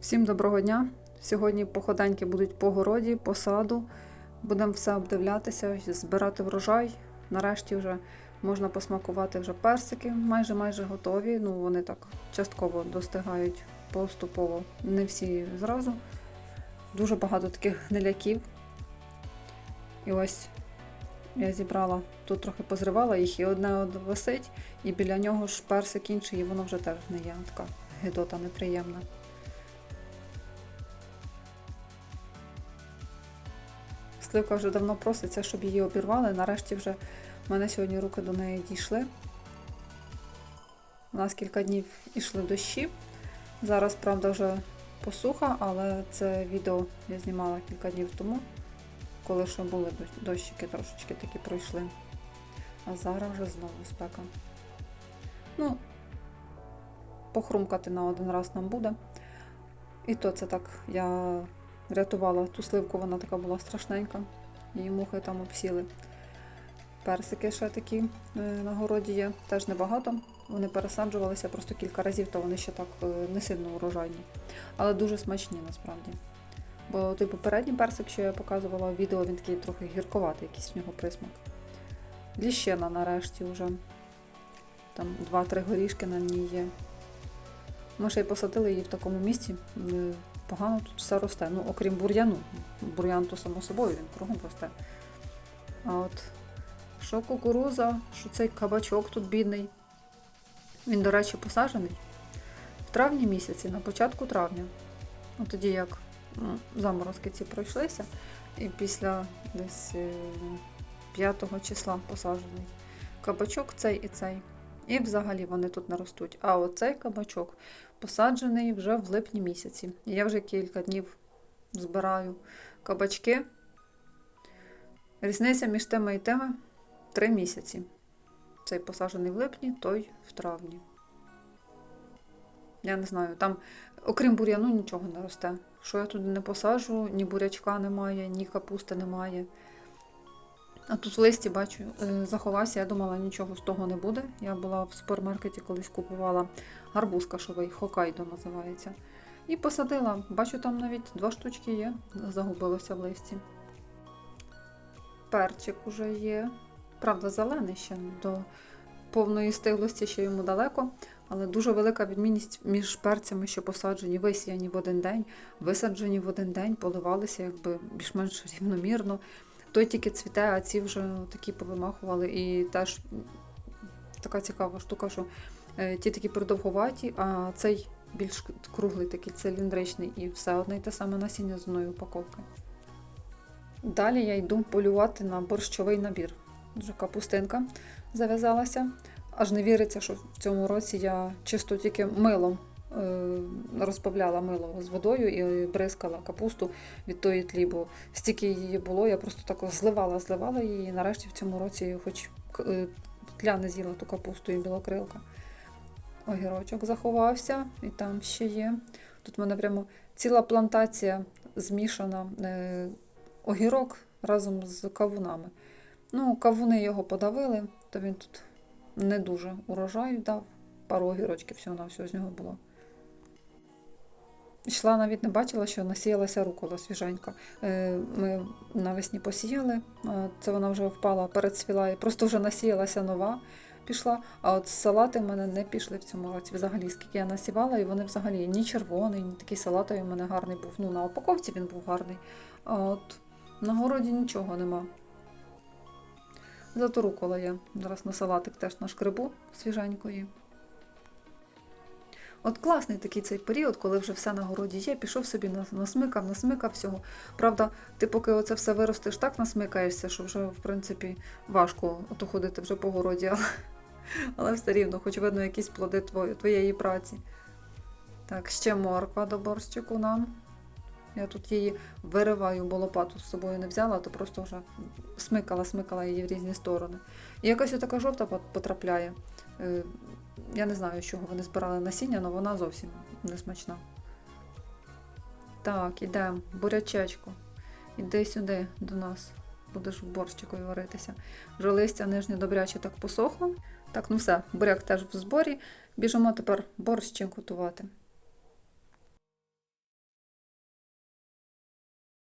Всім доброго дня! Сьогодні походеньки будуть по городі, по саду. Будемо все обдивлятися, збирати врожай. Нарешті вже можна посмакувати вже персики, майже майже готові. Ну, вони так частково достигають поступово, не всі зразу. Дуже багато таких гниляків. І ось я зібрала, тут трохи позривала їх, і одне висить, і біля нього ж персик інший, і воно вже теж не є. Така гидота неприємна. Сливка вже давно проситься, щоб її обірвали. Нарешті вже в мене сьогодні руки до неї дійшли. У нас кілька днів ішли дощі. Зараз, правда, вже посуха, але це відео я знімала кілька днів тому, коли ще були дощики трошечки такі пройшли. А зараз вже знову спека. Ну, похрумкати на один раз нам буде. І то це так я рятувала ту сливку, вона така була страшненька. Її мухи там обсіли. Персики ще такі е, на городі є, теж небагато. Вони пересаджувалися просто кілька разів, то вони ще так е, не сильно урожайні. Але дуже смачні насправді. Бо той попередній персик, що я показувала в відео, він такий трохи гірковатий, якийсь в нього присмак. Ліщина нарешті вже. Там 2-3 горішки на ній є. Ми ще й посадили її в такому місці. Е, Погано тут все росте. Ну, окрім бур'яну. Бур'ян то само собою, він кругом росте. А от що кукуруза, що цей кабачок тут бідний. Він, до речі, посаджений в травні місяці, на початку травня. От тоді як заморозки ці пройшлися, і після десь е, 5 числа посаджений кабачок цей і цей. І взагалі вони тут не ростуть. А оцей кабачок посаджений вже в липні місяці. Я вже кілька днів збираю кабачки. Різниця між тими і тими три місяці. Цей посаджений в липні, той в травні. Я не знаю, там, окрім бур'яну, нічого не росте. Що я туди не посаджу, ні бурячка немає, ні капусти немає. А тут в листі бачу, е, заховався, я думала, нічого з того не буде. Я була в супермаркеті, колись купувала гарбуз кашовий, Хокайдо називається. І посадила. Бачу, там навіть два штучки є, загубилося в листі. Перчик уже є. Правда, зелений ще до повної стиглості ще йому далеко, але дуже велика відмінність між перцями, що посаджені, висіяні в один день, висаджені в один день, поливалися якби більш-менш рівномірно. Той тільки цвіте, а ці вже такі повимахували. І теж така цікава штука, що е, ті такі продовгуваті, а цей більш круглий, такий циліндричний, і все одне й те саме насіння з одної упаковки. Далі я йду полювати на борщовий набір. Вже капустинка зав'язалася. Аж не віриться, що в цьому році я чисто тільки милом е, розбавляла мило з водою і бризкала капусту від тої тлі, бо стільки її було, я просто так зливала, зливала її. І нарешті в цьому році хоч е, тля не з'їла ту капусту і білокрилка. Огірочок заховався, і там ще є. Тут в мене прямо ціла плантація змішана. Е, огірок разом з кавунами. Ну, кавуни його подавили, то він тут не дуже урожай дав. Пару огірочків всього на всього з нього було. Йшла навіть не бачила, що насіялася рукола свіженька. Е, Ми навесні посіяли, це вона вже впала, перецвіла і просто вже насіялася нова пішла. А от салати в мене не пішли в цьому році. Взагалі, скільки я насівала, і вони взагалі ні червоний, ні такий салатовий у мене гарний був. Ну, на упаковці він був гарний. А от на городі нічого нема. Зато рукола є. Зараз на салатик теж нашкребу свіженької. От класний такий цей період, коли вже все на городі є, пішов собі насмикав, насмикав всього. Правда, ти поки оце все виростеш, так насмикаєшся, що вже, в принципі, важко ото ходити вже по городі, але, але все рівно, хоч видно якісь плоди твої, твоєї праці. Так, ще морква до борщику нам. Я тут її вириваю, бо лопату з собою не взяла, то просто вже смикала, смикала її в різні сторони. І якась така жовта потрапляє. Я не знаю, з чого вони збирали насіння, але вона зовсім не смачна. Так, ідемо, бурячечку. Іди сюди до нас. Будеш в борщику варитися. Вже листя нижнє добряче так посохло. Так, ну все, буряк теж в зборі. Біжимо тепер борщик готувати.